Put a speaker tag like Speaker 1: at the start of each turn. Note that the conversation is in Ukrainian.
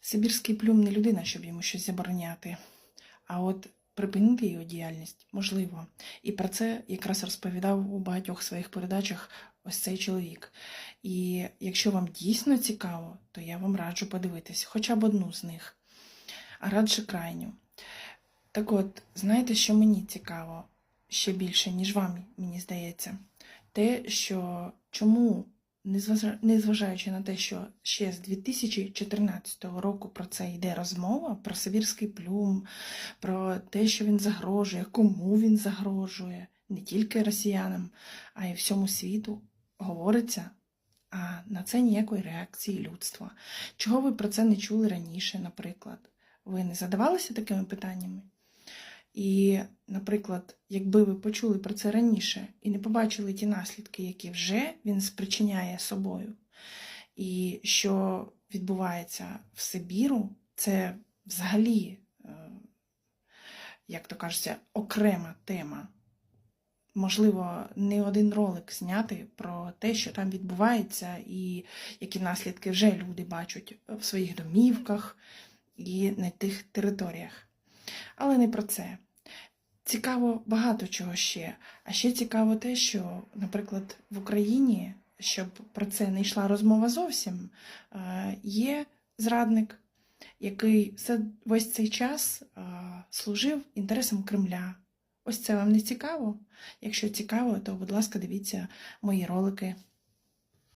Speaker 1: Сибірський плюм не людина, щоб йому щось забороняти. А от припинити його діяльність можливо. І про це якраз розповідав у багатьох своїх передачах ось цей чоловік. І якщо вам дійсно цікаво, то я вам раджу подивитись хоча б одну з них, а радше крайню. Так от, знаєте, що мені цікаво ще більше, ніж вам, мені здається, те, що чому, незважаючи на те, що ще з 2014 року про це йде розмова, про Сибірський плюм, про те, що він загрожує, кому він загрожує, не тільки росіянам, а й всьому світу, говориться, а на це ніякої реакції людства. Чого ви про це не чули раніше, наприклад? Ви не задавалися такими питаннями? І, наприклад, якби ви почули про це раніше і не побачили ті наслідки, які вже він спричиняє собою, і що відбувається в Сибіру, це взагалі, е, як то кажеться, окрема тема. Можливо, не один ролик зняти про те, що там відбувається, і які наслідки вже люди бачать в своїх домівках і на тих територіях. Але не про це. Цікаво багато чого ще. А ще цікаво те, що, наприклад, в Україні, щоб про це не йшла розмова зовсім, е, є зрадник, який все весь цей час е, служив інтересам Кремля. Ось це вам не цікаво? Якщо цікаво, то, будь ласка, дивіться мої ролики.